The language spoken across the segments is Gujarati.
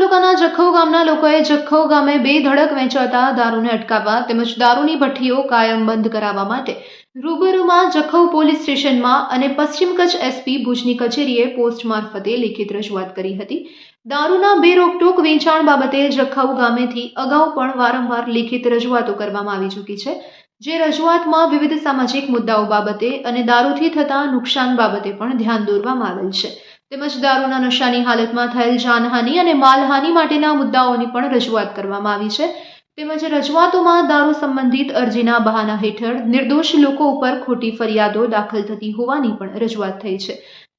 તાલુકાના જખૌ ગામના લોકોએ જખૌ ગામે બે ધડક વેચાતા દારૂને અટકાવવા તેમજ દારૂની ભઠ્ઠીઓ કાયમ બંધ કરાવવા માટે રૂબરૂમાં જખૌ પોલીસ સ્ટેશનમાં અને પશ્ચિમ કચ્છ એસપી ભુજની કચેરીએ પોસ્ટ મારફતે લેખિત રજૂઆત કરી હતી. દારૂના બે રોકટોક વેચાણ બાબતે જખૌ ગામેથી અગાઉ પણ વારંવાર લેખિત રજૂઆતો કરવામાં આવી ચૂકી છે, જે રજૂઆતમાં વિવિધ સામાજિક મુદ્દાઓ બાબતે અને દારૂથી થતા નુકસાન બાબતે પણ ધ્યાન દોરવામાં આવેલ છે. તેમજ દારૂના નશાની હાલતમાં થયેલ જાનહાનિ અને માલહાનિ માટેના મુદ્દાઓની પણ રજૂઆત કરવામાં આવી છે. તેમજ રજૂઆતોમાં દારૂ સંબંધિત અરજીના બહાના હેઠળ નિર્દોષ લોકો ઉપર ખોટી ફરિયાદો દાખલ થતી હોવાની પણ રજૂઆત થઈ છે.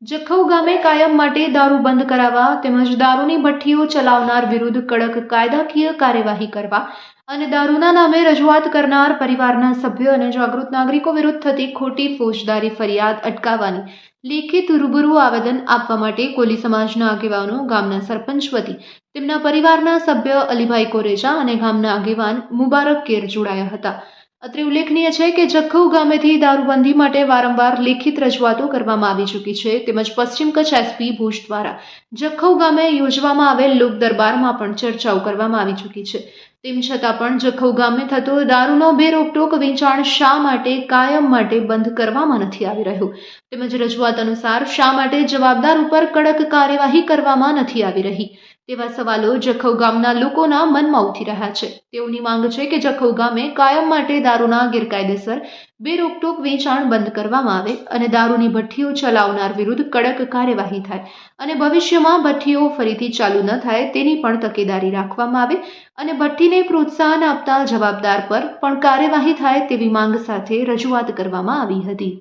જખૌ ગામે કાયમ માટે દારૂ બંધ કરાવવા તેમજ દારૂની ભઠ્ઠીઓ ચલાવનાર વિરુદ્ધ કડક કાયદાકીય કાર્યવાહી કરવા અને દારૂના નામે રજૂઆત કરનાર પરિવારના સભ્યો અને જાગૃત નાગરિકો વિરુદ્ધ થતી ખોટી ફોજદારી ફરિયાદ અટકાવવાની લેખિત રૂબરૂ આવેદન આપવા માટે કોલી સમાજના આગેવાનો, ગામના સરપંચ વતી તેમના પરિવારના સભ્ય અલીભાઈ કોરેજા અને ગામના આગેવાન મુબારક કેર જોડાયા હતા. અત્રે ઉલ્લેખનીય છે કે જખૌ ગામેથી દારૂબંધી માટે વારંવાર લેખિત રજૂઆતો કરવામાં આવી ચૂકી છે, તેમજ પશ્ચિમ કચ્છ એસપી ભુજ દ્વારા જખૌ ગામે યોજવામાં આવેલ લોક દરબારમાં પણ ચર્ચાઓ કરવામાં આવી ચૂકી છે. તેમ છતાં પણ જખૌ ગામે થતો દારૂનો બે રોકટોક વેચાણ શા માટે, કાયમ માટે બંધ કરવામાં નથી આવી રહ્યું? તેમજ રજૂઆત અનુસાર શા માટે જવાબદાર ઉપર કડક કાર્યવાહી કરવામાં નથી આવી રહી? તેવા સવાલો જખૌ ગામના લોકોના મનમાં ઉઠી રહ્યા છે. તેઓની માંગ છે કે જખૌ ગામે કાયમ માટે દારૂના ગેરકાયદેસર બે રોકટોક વેચાણ બંધ કરવામાં આવે અને દારૂની ભઠ્ઠીઓ ચલાવનાર વિરુદ્ધ કડક કાર્યવાહી થાય અને ભવિષ્યમાં ભઠ્ઠીઓ ફરીથી ચાલુ ન થાય તેની પણ તકેદારી રાખવામાં આવે અને ભઠ્ઠીને પ્રોત્સાહન આપતા જવાબદાર પર પણ કાર્યવાહી થાય તેવી માંગ સાથે રજૂઆત કરવામાં આવી હતી.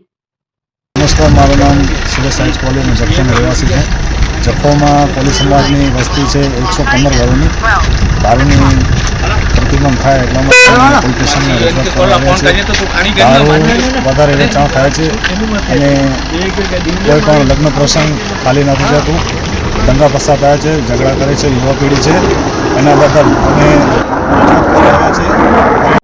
નમસ્કાર, મારું નામ સુરેશ સાઈજ કોલેજનો જખૌનો રહેવાસી છે. જખૌમાં કોલી સમાજની વસ્તી છે એકસો પંદર ઘરોની દારૂની પ્રતિબંધ થાય એટલા માટે પોલીસ સ્ટેશનને રજૂઆત કરવામાં છે દારૂ વધારે વેચાણ થાય છે. અને કોઈ પણ લગ્ન પ્રસંગ ખાલી નથી જતું દંગા ફસાદ થાય છે ઝઘડા કરે છે યુવા પેઢી છે. એના બદલ અમે છે કરી રહ્યા છીએ.